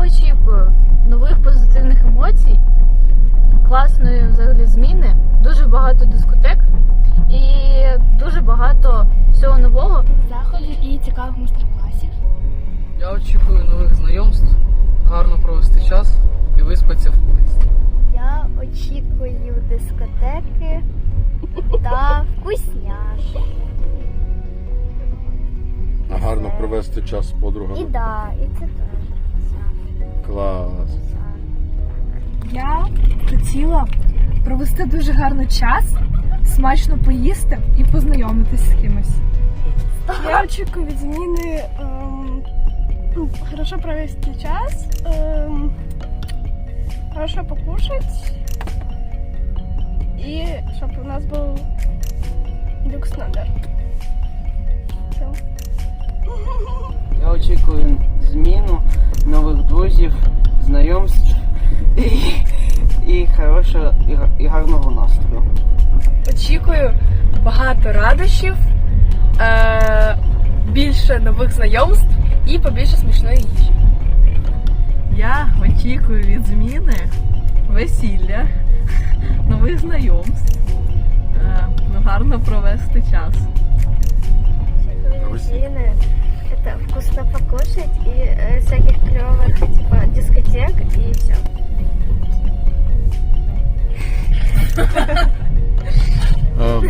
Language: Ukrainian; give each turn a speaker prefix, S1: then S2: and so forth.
S1: я очікую е, нових позитивних емоцій, класної взагалі зміни, дуже багато дискотек і дуже багато всього нового.
S2: Заходів і цікавих майстер-класів.
S3: Я очікую нових знайомств, гарно провести час і виспатися в поїзді.
S2: Я очікую дискотеки та вкусняшки.
S4: Гарно провести час з подругами.
S2: І да, і це теж.
S4: Клас.
S5: Я хотіла провести дуже гарний час, смачно поїсти і познайомитись з кимось.
S6: Я очікую від зміни ем, ну, хорошо провести час, ем, хорошо покушать і щоб у нас був люкс номер.
S7: хорошого і, га- і гарного настрою.
S5: Очікую багато радощів, е- більше нових знайомств і побільше смачної їжі.
S8: Я очікую від зміни весілля, нових знайомств, е, ну, гарно провести час.
S4: Весілля.
S2: Зміни. Это вкусно покушать и э, всяких клевых типа дискотек um,